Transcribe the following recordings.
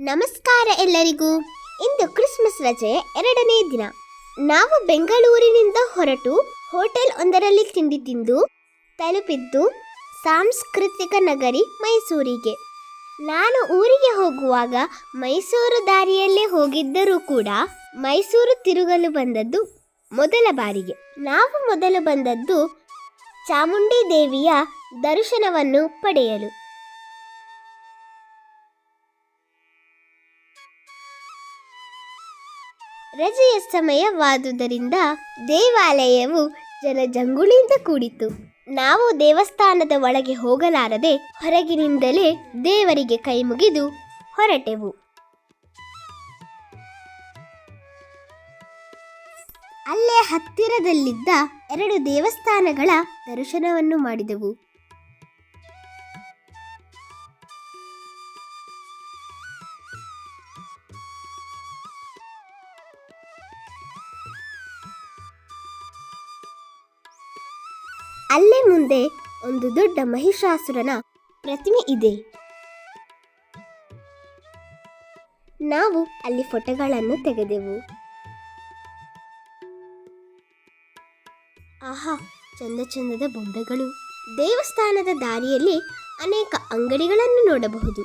ನಮಸ್ಕಾರ ಎಲ್ಲರಿಗೂ. ಇಂದು ಕ್ರಿಸ್ಮಸ್ ರಜೆಯ ಎರಡನೇ ದಿನ. ನಾವು ಬೆಂಗಳೂರಿನಿಂದ ಹೊರಟು ಹೋಟೆಲ್ ಒಂದರಲ್ಲಿ ತಿಂಡಿ ತಿಂದು ತಲುಪಿದ್ದು ಸಾಂಸ್ಕೃತಿಕ ನಗರಿ ಮೈಸೂರಿಗೆ. ನಾನು ಊರಿಗೆ ಹೋಗುವಾಗ ಮೈಸೂರು ದಾರಿಯಲ್ಲೇ ಹೋಗಿದ್ದರೂ ಕೂಡ ಮೈಸೂರು ತಿರುಗಲು ಬಂದದ್ದು ಮೊದಲ ಬಾರಿಗೆ. ನಾವು ಮೊದಲು ಬಂದದ್ದು ಚಾಮುಂಡಿ ದೇವಿಯ ದರ್ಶನವನ್ನು ಪಡೆಯಲು. ರಜೆಯ ಸಮಯವಾದುದರಿಂದ ದೇವಾಲಯವು ಜನಜಂಗುಳಿಯಿಂದ ಕೂಡಿತು ನಾವು ದೇವಸ್ಥಾನದ ಒಳಗೆ ಹೋಗಲಾರದೆ ಹೊರಗಿನಿಂದಲೇ ದೇವರಿಗೆ ಕೈ ಮುಗಿದು ಹೊರಟೆವು. ಅಲ್ಲೇ ಹತ್ತಿರದಲ್ಲಿದ್ದ ಎರಡು ದೇವಸ್ಥಾನಗಳ ದರ್ಶನವನ್ನು ಮಾಡಿದೆವು. ಅಲ್ಲೇ ಮುಂದೆ ಒಂದು ದೊಡ್ಡ ಮಹಿಷಾಸುರನ ಪ್ರತಿಮೆ ಇದೆ. ನಾವು ಅಲ್ಲಿ ಫೋಟೋಗಳನ್ನು ತೆಗೆದೆವು. ಆಹಾ, ಚಂದ ಚಂದದ ಬೊಂಬೆಗಳು. ದೇವಸ್ಥಾನದ ದಾರಿಯಲ್ಲಿ ಅನೇಕ ಅಂಗಡಿಗಳನ್ನು ನೋಡಬಹುದು.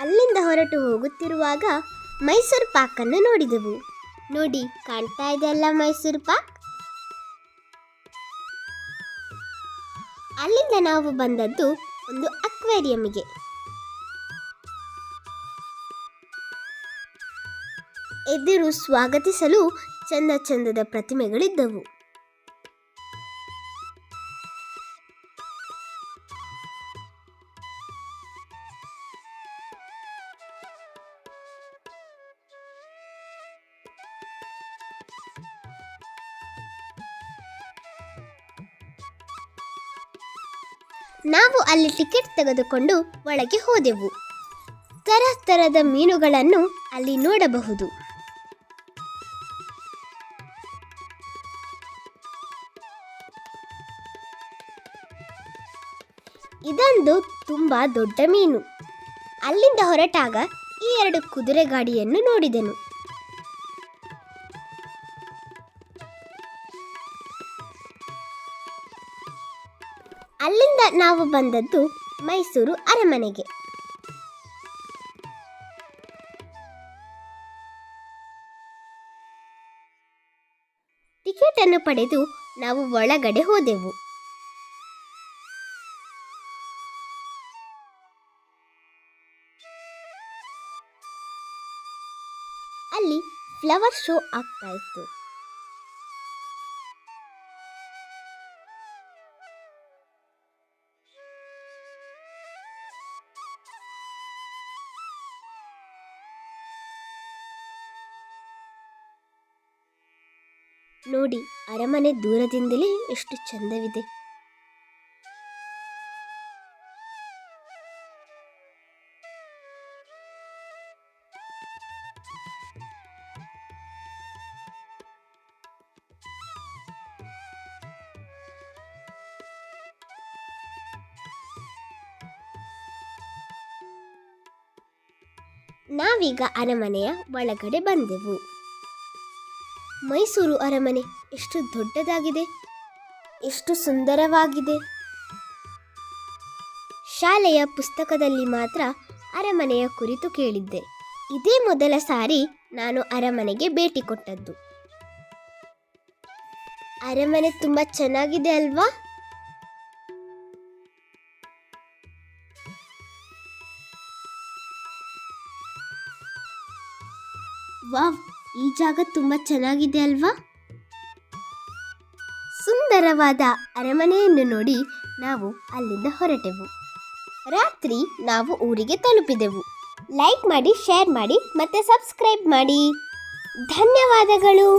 ಅಲ್ಲಿಂದ ಹೊರಟು ಹೋಗುತ್ತಿರುವಾಗ ಮೈಸೂರು ಪಾಕನ್ನು ನೋಡಿದೆವು. ನೋಡಿ, ಕಾಣ್ತಾ ಇದೆಯಲ್ಲ ಮೈಸೂರು ಪಾಕ್? ಅಲ್ಲಿಂದ ನಾವು ಬಂದದ್ದು ಒಂದು ಅಕ್ವೇರಿಯಂಗೆ. ಎದುರು ಸ್ವಾಗತಿಸಲು ಚಂದ ಚಂದದ ಪ್ರತಿಮೆಗಳಿದ್ದವು. ನಾವು ಅಲ್ಲಿ ಟಿಕೆಟ್ ತೆಗೆದುಕೊಂಡು ಒಳಗೆ ಹೋದೆವು. ತರತರದ ಮೀನುಗಳನ್ನು ಅಲ್ಲಿ ನೋಡಬಹುದು. ಇದೊಂದು ತುಂಬಾ ದೊಡ್ಡ ಮೀನು. ಅಲ್ಲಿಂದ ಹೊರಟಾಗ ಈ ಎರಡು ಕುದುರೆ ಗಾಡಿಯನ್ನು ನೋಡಿದೆನು. ಅಲ್ಲಿಂದ ನಾವು ಬಂದದ್ದು ಮೈಸೂರು ಅರಮನೆಗೆ. ಟಿಕೆಟ್ ಅನ್ನು ಪಡೆದು ನಾವು ಒಳಗಡೆ ಹೋದೆವು. ಅಲ್ಲಿ ಫ್ಲವರ್ ಶೋ ಆಗ್ತಾ ಇತ್ತು. ನೋಡಿ ಅರಮನೆ ದೂರದಿಂದಲೇ ಎಷ್ಟು ಚಂದವಿದೆ. ನಾವೀಗ ಅರಮನೆಯ ಒಳಗಡೆ ಬಂದೆವು. ಮೈಸೂರು ಅರಮನೆ ಎಷ್ಟು ದೊಡ್ಡದಾಗಿದೆ, ಎಷ್ಟು ಸುಂದರವಾಗಿದೆ. ಶಾಲೆಯ ಪುಸ್ತಕದಲ್ಲಿ ಮಾತ್ರ ಅರಮನೆಯ ಕುರಿತು ಕೇಳಿದ್ದೆ. ಇದೇ ಮೊದಲ ಸಾರಿ ನಾನು ಅರಮನೆಗೆ ಭೇಟಿ ಕೊಟ್ಟದ್ದು. ಅರಮನೆ ತುಂಬಾ ಚೆನ್ನಾಗಿದೆ ಅಲ್ವಾ? ವಾವ್ ಈ ಜಾಗ ತುಂಬಾ ಚೆನ್ನಾಗಿದೆ ಅಲ್ವಾ? ಸುಂದರವಾದ ಅರಮನೆಯನ್ನು ನೋಡಿ ನಾವು ಅಲ್ಲಿಂದ ಹೊರಟೆವು. ರಾತ್ರಿ ನಾವು ಊರಿಗೆ ತಲುಪಿದೆವು. ಲೈಕ್ ಮಾಡಿ ಶೇರ್ ಮಾಡಿ ಮತ್ತೆ ಸಬ್ಸ್ಕ್ರೈಬ್ ಮಾಡಿ. ಧನ್ಯವಾದಗಳು!